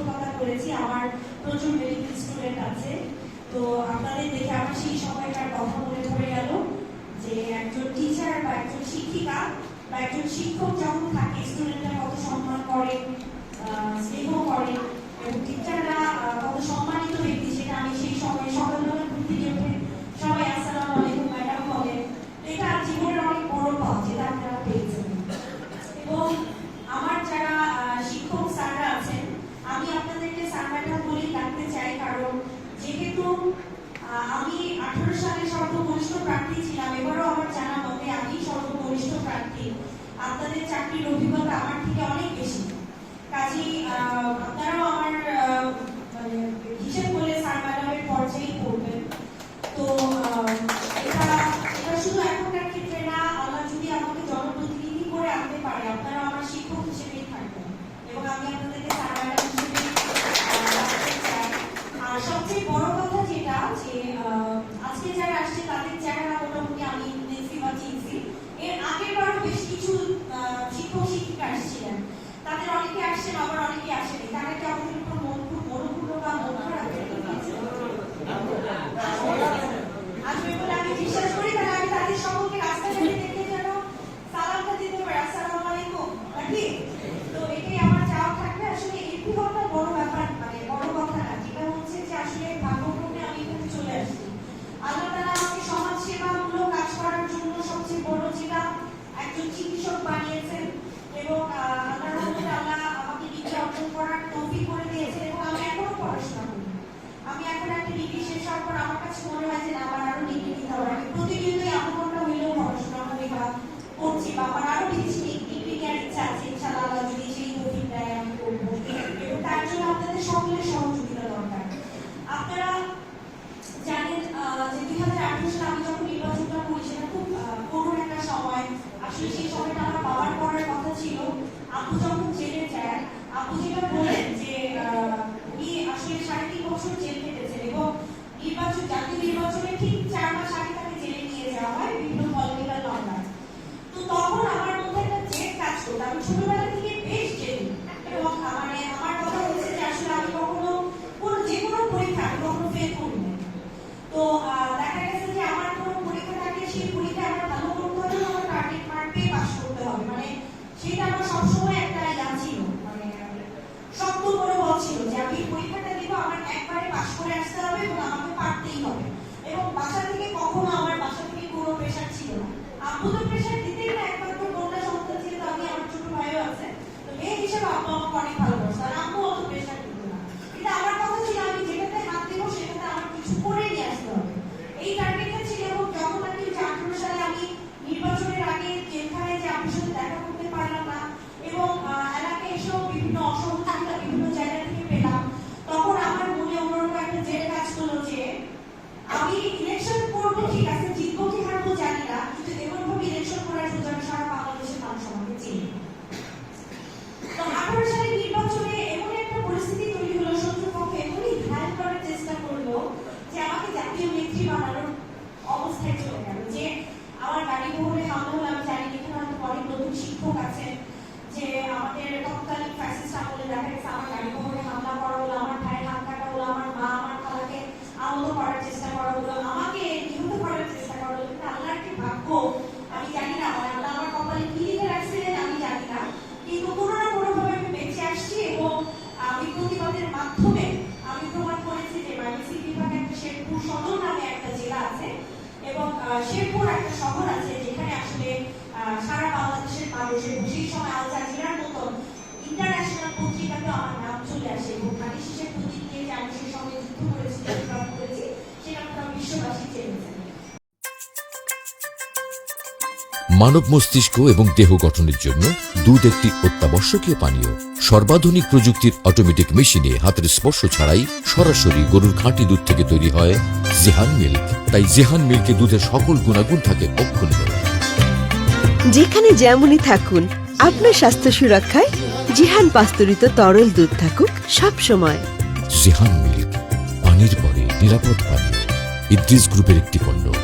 শিক্ষকতা করেছি, আমার প্রচুর মেডিকেল স্টুডেন্ট আছে। তো আপনাদের দেখে আমার সেই সময়টার কথা মনে পড়ে গেল যে একজন টিচার বা একজন শিক্ষিকা বা একজন শিক্ষক যখন থাকে স্টুডেন্টরা কত সম্মান করে চাকরির অভিজ্ঞতা আমার থেকে অনেক বেশি। কাজেই আপনারাও আমার মানে হিসেব করলে সার ম্যাডামের পর্যায়ে করবেন তো কাছে মনে হয় যে আমার আরও ডিগ্রি নিতে হবে। আমি প্রতিনিয়তই আমি হইলেও পড়াশোনা আমি বা করছি বা আমার আরও বেশি ডিগ্রি নেওয়ার ইচ্ছা আছে। ইনশাআল্লাহ যদি সেই তৌফিক আমি করব। তার জন্য আপনাদের সকলের সহযোগিতা দরকার। আপনারা জানেন যে দুই হাজার আঠারো সালে আমি যখন নির্বাচনটা করি, সেটা খুব করুণ একটা সময়। আসলে সেই সময়টা আমার বাবার পড়ার কথা ছিল। আপু যখন জেলে যায় আপু যেটা বলে সবসময় একটা ইয়া ছিল মানে শক্ত করে বলছিল যে আমি পরীক্ষাটা দিব আমার একবারে পাশ করে আসতে হবে এবং আমাকে পারতেই হবে। এবং বাসা থেকে কখনো আমার শেরপুর একটা শহর আছে যেখানে আসলে সারা বাংলাদেশের মানুষের এবং সময় আল জাজিরার মতন ইন্টারন্যাশনাল পত্রিকাতে আমার নাম চলে আসে এবং খালি শেষে প্রতীক নিয়ে যে আমি সেই সঙ্গে যুদ্ধ করেছি করেছি সেটা পুরো বিশ্ববাসী চেয়ে মানব মস্তিষ্ক এবং দেহ গঠনের জন্য দুধ একটি অত্যাবশ্যকীয় পানীয়। সর্বাধুনিক প্রযুক্তির অটোমেটিক মেশিনে হাতের স্পর্শ ছাড়াই সরাসরি গরুর খাঁটি দুধ থেকে তৈরি হয় জিহান মিল্ক তাই জিহান মিল্কে দুধের সকল গুণাগুণ থাকে অক্ষুণ্ণ যেখানে যেমনই থাকুন আপনার স্বাস্থ্য সুরক্ষায় জিহান পাস্তুরিত তরল দুধ থাকুক সব সময় জিহান মিল্ক পানির পরে নিরাপদ পানীয়। ইদ্রিস গ্রুপের একটি পণ্য।